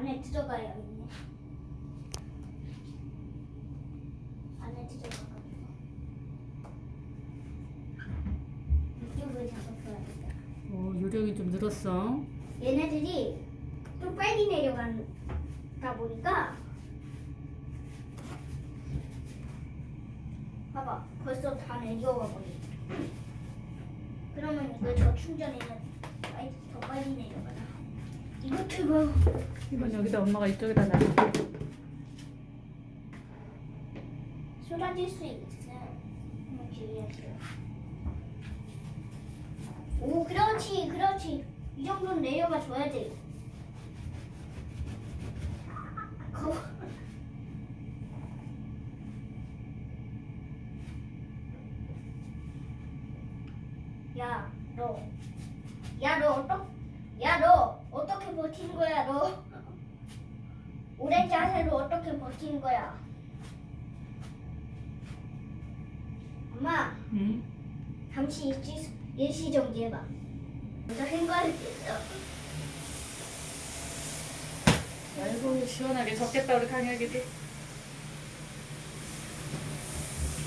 안에 들어가야겠네. 안에 들어가가지고 이쪽을 잡아줘야겠다. 어, 요령이 좀 늘었어. 얘네들이 좀 빨리 내려간다 보니까 봐봐 벌써 다 내려와 버리. 그러면 이거 저 충전해야 더 빨리 내려가나. 이거 뜨거. 이건 여기다 엄마가 이쪽에다 놔. 쏟아질 수 있어. 오, 그렇지, 그렇지. 이 정도는 내려가 줘야지. 거. 야, 너. 야, 너 어떠? 야, 너 어떻게 버티는 거야, 너? 오랜 자세로 어떻게 버티는 거야? 엄마, 응? 잠시 일시, 일시 정지해봐. 먼저 행과했겠어. 아이고 시원하게 적겠다 우리 강혁이도.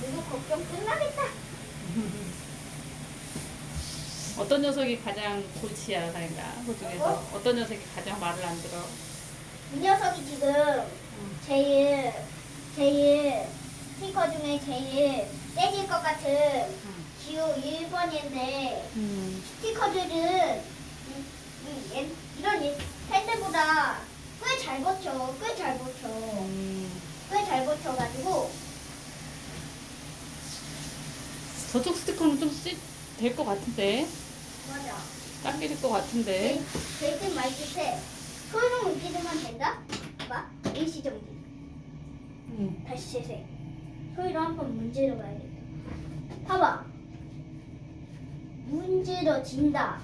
이거 걱정 끝나겠다. 어떤 녀석이 가장 골치야 강혁아? 그 중에서 어? 어떤 녀석이 가장 말을 안 들어? 이 녀석이 지금 제일, 제일, 스티커 중에 제일 떼질 것 같은 응. 기호 1번인데, 음. 스티커들은 이, 이, 얘- 이런 얘- 팬들보다 꽤 잘 버텨, 꽤 잘 버텨. 음. 꽤잘 버텨가지고, 저쪽 스티커는 좀될것 같은데 맞아. 당길 것 같은데. 베이킹 마이 끝에 소형 움직이면 된다? 봐봐. 일시정지. 응. 다시 재생. 소리로 한 번 문지러 봐야겠다. 봐봐. 문지러진다.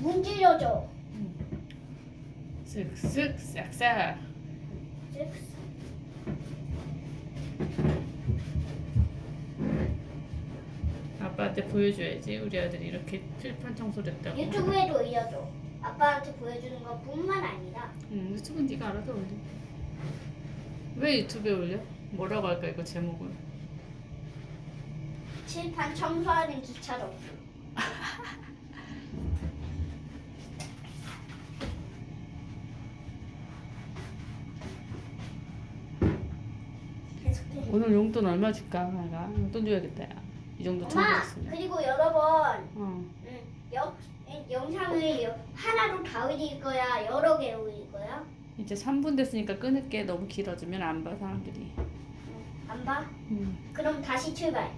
문지러져. 쓱쓱 싹싹. 쓱. 아빠한테 보여줘야지 우리 아들이 이렇게 칠판 청소를 했다고. 유튜브에도 올려줘. 아빠한테 보여주는 것 뿐만 아니라 응, 유튜브는 네가 알아서 올려. 왜 유튜브에 올려? 뭐라고 할까 이거 제목을? 칠판 청소하는 기차로. 계속해. 오늘 용돈 얼마 줄까? 내가 용돈 줘야겠다. 야. 이 정도 엄마 청소했으면. 그리고 여러 번 어. 응, 여, 영상을 여- 하나로 다 올릴 거야? 여러 개 올릴 거야? 이제 3분 됐으니까 끊을게. 너무 길어지면 안 봐 사람들이. 안 봐? 음. 그럼 다시 출발.